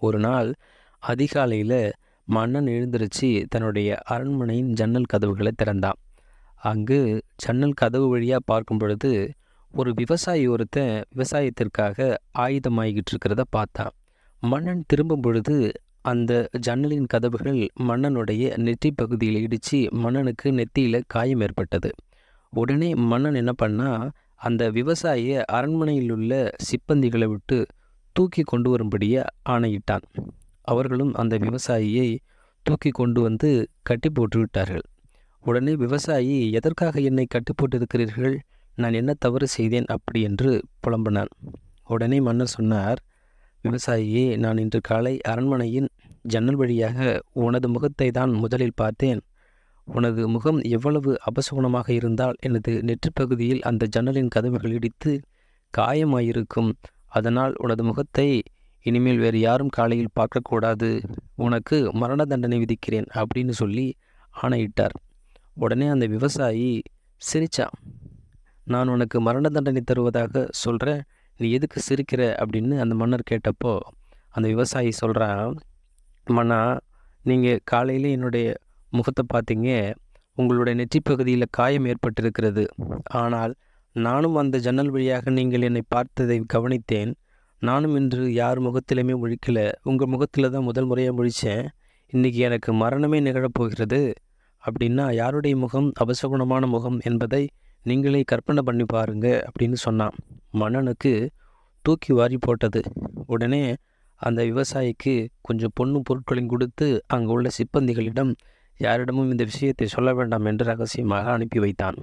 ஒரு நாள் அதிகாலையில் மன்னன் எழுந்திருச்சு தன்னுடைய அரண்மனையின் ஜன்னல் கதவுகளை திறந்தான். அங்கு ஜன்னல் கதவு வழியாக பார்க்கும் பொழுது ஒரு விவசாயி ஒருத்தன் விவசாயத்திற்காக ஆயுதமாகிக்கிட்டு இருக்கிறத பார்த்தான். மன்னன் திரும்பும் பொழுது அந்த ஜன்னலின் கதவுகள் மன்னனுடைய நெற்றி பகுதியில் இடித்து மன்னனுக்கு நெத்தியில் காயம் ஏற்பட்டது. உடனே மன்னன் என்ன பண்ணா அந்த விவசாயியை அரண்மனையில் உள்ள சிப்பந்திகளை விட்டு தூக்கி கொண்டு வரும்படியே ஆணையிட்டான். அவர்களும் அந்த விவசாயியை தூக்கி கொண்டு வந்து கட்டி போட்டுவிட்டார்கள். உடனே விவசாயி எதற்காக என்னை கட்டி போட்டிருக்கிறீர்கள்? நான் என்ன தவறு செய்தேன் அப்படி? என்று புலம்பினான். உடனே மன்னர் சொன்னார் விவசாயியே நான் இன்று காலை அரண்மனையின் ஜன்னல் வழியாக உனது முகத்தை தான் முதலில் பார்த்தேன். உனது முகம் எவ்வளவு அபசகுணமாக இருந்தால் எனது நெற்றிப்பகுதியில் அந்த ஜன்னலின் கதவுகள் இடித்து காயமாயிருக்கும். அதனால் உனது முகத்தை இனிமேல் வேறு யாரும் காலையில் பார்க்கக்கூடாது. உனக்கு மரண தண்டனை விதிக்கிறேன் அப்படின்னு சொல்லி ஆணையிட்டார். உடனே அந்த விவசாயி சிரிச்சா நான் உனக்கு மரண தண்டனை தருவதாக சொல்கிறேன் நீ எதுக்கு சிரிக்கிற? அப்படின்னு அந்த மன்னர் கேட்டப்போ அந்த விவசாயி சொல்கிறான் மன்னா நீங்கள் காலையில் என்னுடைய முகத்தை பார்த்தீங்க. உங்களுடைய நெற்றி பகுதியில் காயம் ஏற்பட்டிருக்கிறது. ஆனால் நானும் அந்த ஜன்னல் வழியாக நீங்கள் என்னை பார்த்ததை கவனித்தேன். நானும் இன்று யார் முகத்திலுமே முழிக்கல. உங்கள் முகத்தில் தான் முதல் முறையாக முழித்தேன் இன்றைக்கி எனக்கு மரணமே நிகழப்போகிறது அப்படின்னா யாருடைய முகம் அபசகுணமான முகம் என்பதை நீங்களே கற்பனை பண்ணி பாருங்க அப்படின்னு சொன்னான். மன்னனுக்கு தூக்கி வாரி போட்டது. உடனே அந்த விவசாயிக்கு கொஞ்சம் பொண்ணு பொருட்களையும் கொடுத்து அங்கே உள்ள சிப்பந்திகளிடம் யாரிடமும் இந்த விஷயத்தை சொல்ல வேண்டாம் என்று ரகசியமாக அனுப்பி வைத்தான்.